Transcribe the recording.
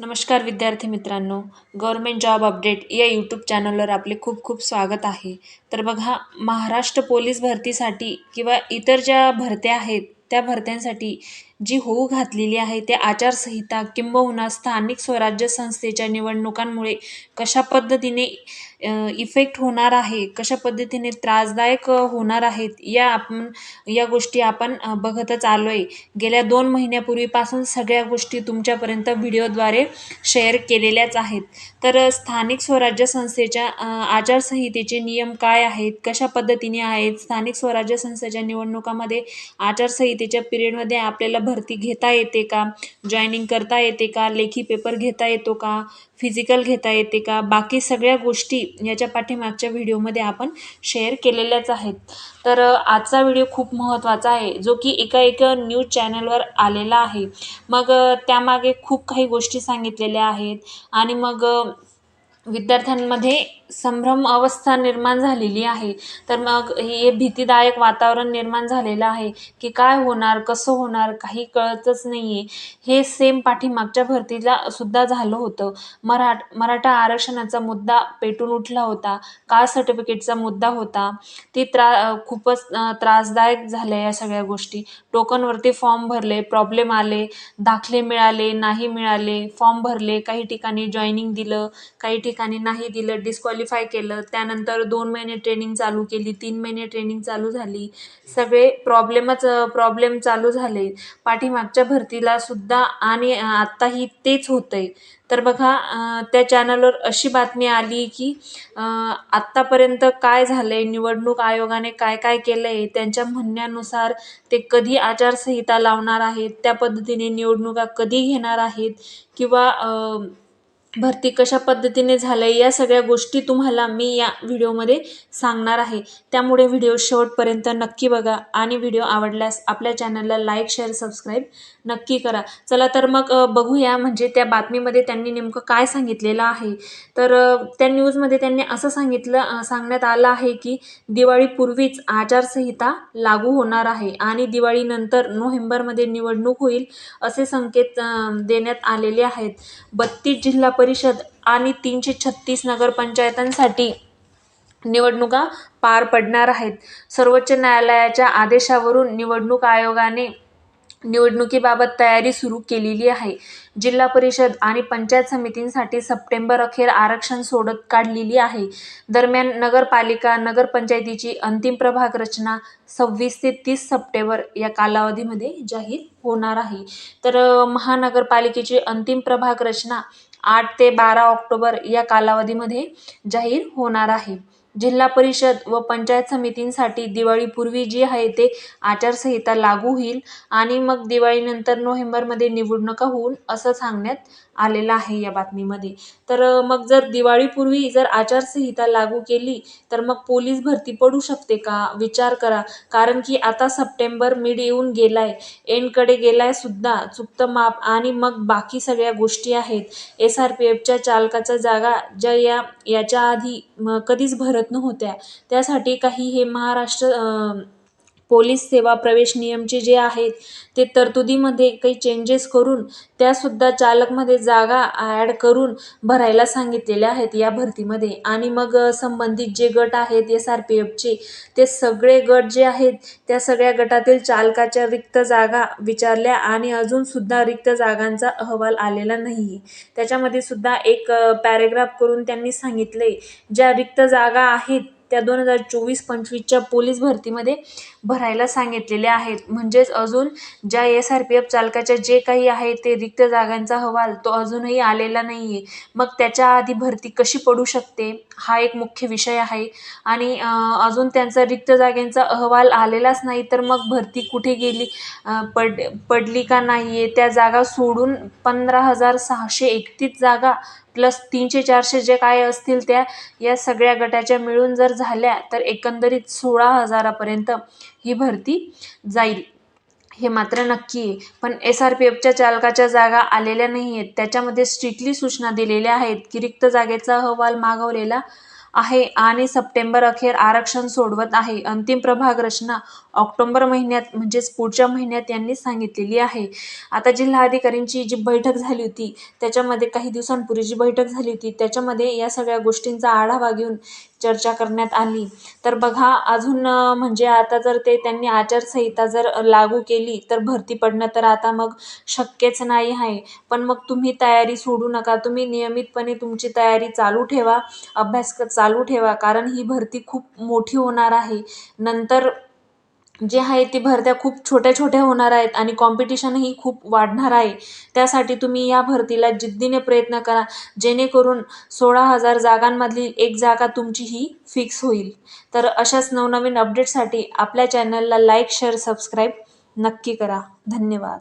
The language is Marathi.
नमस्कार विद्यार्थी मित्रांनो गव्हर्मेंट जॉब अपडेट या यूट्यूब चॅनलवर आपले खूप खूप स्वागत आहे. तर बघा महाराष्ट्र पोलीस भरतीसाठी किंवा इतर ज्या भरत्या आहेत त्या भरत्यांसाठी जी होऊ घातलेली आहे ते आचारसंहिता किंबहुना स्थानिक स्वराज्य संस्थेच्या निवडणुकांमुळे कशा पद्धतीने इफेक्ट होणार आहे कशा पद्धतीने त्रासदायक होणार आहेत या आपण या गोष्टी आपण बघतच आलो आहे गेल्या दोन महिन्यापूर्वीपासून सगळ्या गोष्टी तुमच्यापर्यंत व्हिडिओद्वारे शेअर केलेल्याच आहेत. तर स्थानिक स्वराज्य संस्थेच्या आचारसंहितेचे नियम काय आहेत? कशा पद्धतीने आहेत? स्थानिक स्वराज्य संस्थेच्या निवडणुकामध्ये आचारसंहितेच्या पिरियडमध्ये आपल्याला भरती घेता येते का? जॉईनिंग करता येते का? लेखी पेपर घेता येतो का? फिजिकल घेता येते का? बाकी सगळ्या गोष्टी याच्या पाठीमागच्या व्हिडिओमध्ये आपण शेअर केलेल्याच आहेत. तर आजचा व्हिडिओ खूप महत्त्वाचा आहे जो की एका एका न्यूज चॅनलवर आलेला आहे. मग त्यामागे खूप काही गोष्टी सांगितलेल्या आहेत आणि मग विद्यार्थ्यांमध्ये संभ्रम अवस्था निर्माण झालेली आहे. तर मग हे भीतीदायक वातावरण निर्माण झालेलं आहे की काय होणार कसं होणार काही कळतच नाही आहे हे सेम पाठीमागच्या भरतीला सुद्धा झालं होतं. मराठ मराठा आरक्षणाचा मुद्दा पेटून उठला होता. कास्ट सर्टिफिकेटचा मुद्दा होता. ती त्रा खूपच त्रासदायक झाल्या या सगळ्या गोष्टी. टोकनवरती फॉर्म भरले प्रॉब्लेम आले दाखले मिळाले नाही मिळाले फॉर्म भरले काही ठिकाणी जॉईनिंग दिलं काही ठिकाणी नाही दिलं डिस्क्वालिफाय केलं. त्यानंतर दोन महिने ट्रेनिंग चालू केली तीन महिने ट्रेनिंग चालू झाली. सगळे प्रॉब्लेमच प्रॉब्लेम चालू झाले. पाठीमागच्या भरतीला सुद्धा आणि आत्ताही तेच होतंय. तर बघा त्या चॅनलवर अशी बातमी आली की आत्तापर्यंत काय झालं आहे निवडणूक आयोगाने काय काय केलं आहे त्यांच्या म्हणण्यानुसार ते कधी आचारसंहिता लावणार आहेत त्या पद्धतीने निवडणुका कधी घेणार आहेत किंवा भरती कशा पद्धतीने झालं आहे या सगळ्या गोष्टी तुम्हाला मी या व्हिडिओमध्ये सांगणार आहे. त्यामुळे व्हिडिओ शेवटपर्यंत नक्की बघा आणि व्हिडिओ आवडल्यास आपल्या चॅनलला लाईक शेअर सबस्क्राईब नक्की करा. चला तर मग बघूया म्हणजे त्या बातमीमध्ये त्यांनी नेमकं काय सांगितलेलं आहे. तर त्या न्यूजमध्ये त्यांनी असं सांगितलं सांगण्यात आलं आहे की दिवाळीपूर्वीच आचारसंहिता लागू होणार आहे आणि दिवाळीनंतर नोव्हेंबरमध्ये निवडणूक होईल असे संकेत देण्यात आलेले आहेत. बत्तीस जिल्हा परिषद आणि तीनशे छत्तीस नगरपंचायतांसाठी निवडणुका पार पडणार आहेत. सर्वोच्च न्यायालयाच्या आदेशावरून निवडणूक आयोगाने निवडणुकीबाबत तयारी सुरू केलेली आहे. जिल्हा परिषद आणि पंचायत समितींसाठी सप्टेंबर अखेर आरक्षण सोडत काढलेली आहे. दरम्यान नगरपालिका नगरपंचायतीची अंतिम प्रभाग रचना सव्वीस ते तीस सप्टेंबर या कालावधीमध्ये जाहीर होणार आहे. तर महानगरपालिकेची अंतिम प्रभाग रचना आठ ते बारा ऑक्टोबर या कालावधीमध्ये जाहीर होणार आहे. जिल्हा परिषद व पंचायत समितींसाठी दिवाळीपूर्वी जी आहे ते आचारसंहिता लागू होईल आणि मग दिवाळीनंतर नोव्हेंबरमध्ये निवडणुका होऊन असं सांगण्यात आलेलं आहे या बातमीमध्ये. तर मग जर दिवाळीपूर्वी जर आचारसंहिता लागू केली तर मग पोलीस भरती पडू शकते का? विचार करा. कारण की आता सप्टेंबर मिड येऊन गेलाय. एनकडे गेलाय सुद्धा चुकतं माप आणि मग बाकी सगळ्या गोष्टी आहेत. एस आर पी एफच्या चालकाचा जागा ज्या या याच्या आधी कधीच भरत नव्हत्या त्यासाठी काही हे महाराष्ट्र पोलीस सेवा प्रवेश नियमचे जे आहेत ते तरतुदीमध्ये काही चेंजेस करून त्यासुद्धा चालकमध्ये जागा ॲड करून भरायला सांगितलेल्या आहेत या भरतीमध्ये. आणि मग संबंधित जे गट आहेत एस आर पी एफचे ते सगळे गट जे आहेत त्या सगळ्या गटातील चालकाच्या रिक्त जागा विचारल्या आणि अजूनसुद्धा रिक्त जागांचा अहवाल आलेला नाही त्याच्यामध्ये सुद्धा एक पॅरेग्राफ करून त्यांनी सांगितले ज्या रिक्त जागा आहेत त्या दोन हजार चोवीस पंचवीसच्या पोलीस भरतीमध्ये भरायला सांगितलेल्या आहेत. म्हणजेच अजून ज्या एस आर पी एफ चालकाच्या जे काही आहे ते रिक्त जागांचा अहवाल तो अजूनही आलेला नाही आहे मग त्याच्या आधी भरती कशी पडू शकते? हा एक मुख्य विषय आहे. आणि अजून त्यांचा रिक्त जागांचा अहवाल आलेलाच नाही तर मग भरती कुठे गेली? पड पडली का नाही आहे त्या जागा सोडून पंधरा हजार सहाशे एकतीस जागा प्लस तीनशे चारशे जे काय असतील त्या या सगळ्या गटाच्या मिळून जर झाल्या तर एकंदरीत सोळा हजारापर्यंत ही भरती जाईल. हे मात्र नक्की आहे. पण एस आर पी एफच्या चालकाच्या जागा आलेल्या नाही आहेत. त्याच्यामध्ये स्ट्रिक्टली सूचना दिलेल्या आहेत की रिक्त जागेचा अहवाल मागवलेला आहे आणि सप्टेंबर अखेर आरक्षण सोडवत आहे. अंतिम प्रभाग रचना ऑक्टोबर महिन्यात म्हणजेच पुढच्या महिन्यात यांनी सांगितलेली आहे. आता जिल्हाधिकाऱ्यांची जी बैठक झाली होती त्याच्यामध्ये काही दिवसांपूर्वी जी बैठक झाली होती त्याच्यामध्ये या सगळ्या गोष्टींचा आढावा घेऊन चर्चा करण्यात आली. तर बघा अजून म्हणजे आता जर ते त्यांनी आचारसंहिता जर लागू केली तर भरती पडणं तर आता मग शक्यच नाही आहे. पण मग तुम्ही तयारी सोडू नका. तुम्ही नियमितपणे तुमची तयारी चालू ठेवा अभ्यास चालू ठेवा कारण ही भरती खूप मोठी होणार आहे. नंतर जे आहे ती भरत्या खूप छोट्या छोट्या होणार आहेत आणि कॉम्पिटिशनही खूप वाढणार आहे. त्यासाठी तुम्ही या भरतीला जिद्दीने प्रयत्न करा जेणेकरून सोळा हजार जागांमधली एक जागा तुमची ही फिक्स होईल. तर अशाच नवनवीन अपडेटसाठी आपल्या चॅनलला लाईक शेअर सबस्क्राईब नक्की करा. धन्यवाद.